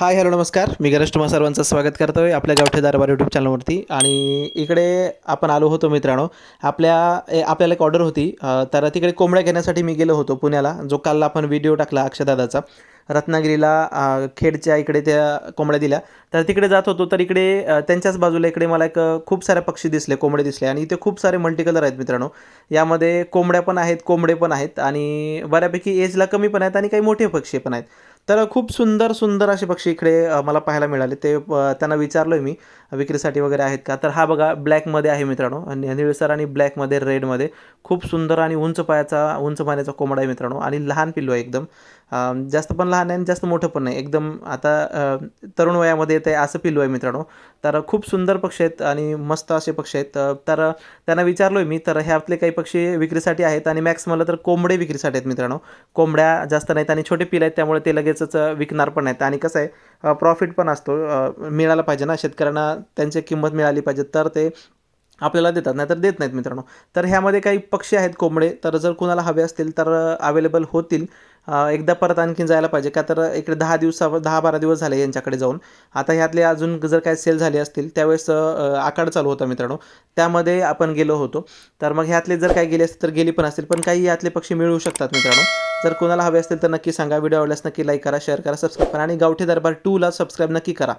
Hi hello नमस्कार. मी गणेश तुम्हा सर्वांचं स्वागत करतो आहे आपल्या गावठे दरबार यूट्यूब चॅनलवरती आणि इकडे आपण आलो होतो मित्रांनो. आपल्या ए- आपल्याला एक ऑर्डर होती. तर तिकडे कोंबड्या घेण्यासाठी मी गेलो होतो पुण्याला जो काल आपण व्हिडिओ टाकला अक्षदादाचा रत्नागिरीला खेडच्या इकडे त्या कोंबड्या दिल्या. तर तिकडे जात होतो तर इकडे त्यांच्याच बाजूला इकडे मला एक खूप सारे पक्षी दिसले कोंबडे दिसले. आणि इथे खूप सारे मल्टी कलर आहेत मित्रांनो. यामध्ये कोंबड्या पण आहेत कोंबडे पण आहेत. आणि बऱ्यापैकी एजला कमी पण आहेत आणि काही मोठे पक्षी पण आहेत. तर खूप सुंदर सुंदर असे पक्षी इकडे मला पाहायला मिळाले. ते त्यांना विचारलो आहे मी विक्रीसाठी वगैरे आहेत का? तर हा बघा ब्लॅकमध्ये आहे मित्रांनो. आणि निळसर आणि ब्लॅकमध्ये रेडमध्ये. खूप सुंदर आणि उंच पायाचा उंच पाण्याचा कोंबडा आहे मित्रांनो. आणि लहान पिल्लू आहे एकदम. जास्त पण लहान आहे आणि जास्त मोठं पण नाही. एकदम आता तरुण वयामध्ये येते असं पिल्लू आहे मित्रांनो. तर खूप सुंदर पक्षी आहेत आणि मस्त असे पक्षी आहेत. तर त्यांना विचारलो आहे मी तर ह्यातले काही पक्षी विक्रीसाठी आहेत. आणि मॅक्स मला तर कोंबडे विक्रीसाठी आहेत मित्रांनो. कोंबड्या जास्त नाहीत आणि छोटे पिल आहेत त्यामुळे ते लगेच लगेचच विकणार पण नाहीत आणि कसं आहे प्रॉफिट पण असतो. मिळाला पाहिजे ना शेतकऱ्यांना त्यांची किंमत मिळाली पाहिजे तर ते आपल्याला देतात नाही तर देत नाहीत मित्रांनो. तर ह्यामध्ये काही पक्षी आहेत कोंबडे तर जर कुणाला हवे असतील तर अवेलेबल होतील. एकदा परत आणखीन जायला पाहिजे. का तर इकडे दहा दिवसा दहा बारा दिवस झाले यांच्याकडे जाऊन. आता ह्यातले अजून जर काय सेल झाले असतील त्यावेळेस अ, आखाड चालू होता मित्रांनो. त्यामध्ये आपण गेलो होतो. तर मग ह्यातले जर काही गेले असतील तर गेली पण असतील. पण काही यातले पक्षी मिळू शकतात मित्रांनो. जर कोणाला हवे असतील तर नक्की सांगा. व्हिडिओ आवडल्यास नक्की लाईक करा शेअर करा सबस्क्राईब करा आणि गावठी दरबार टूला सबस्क्राईब नक्की करा.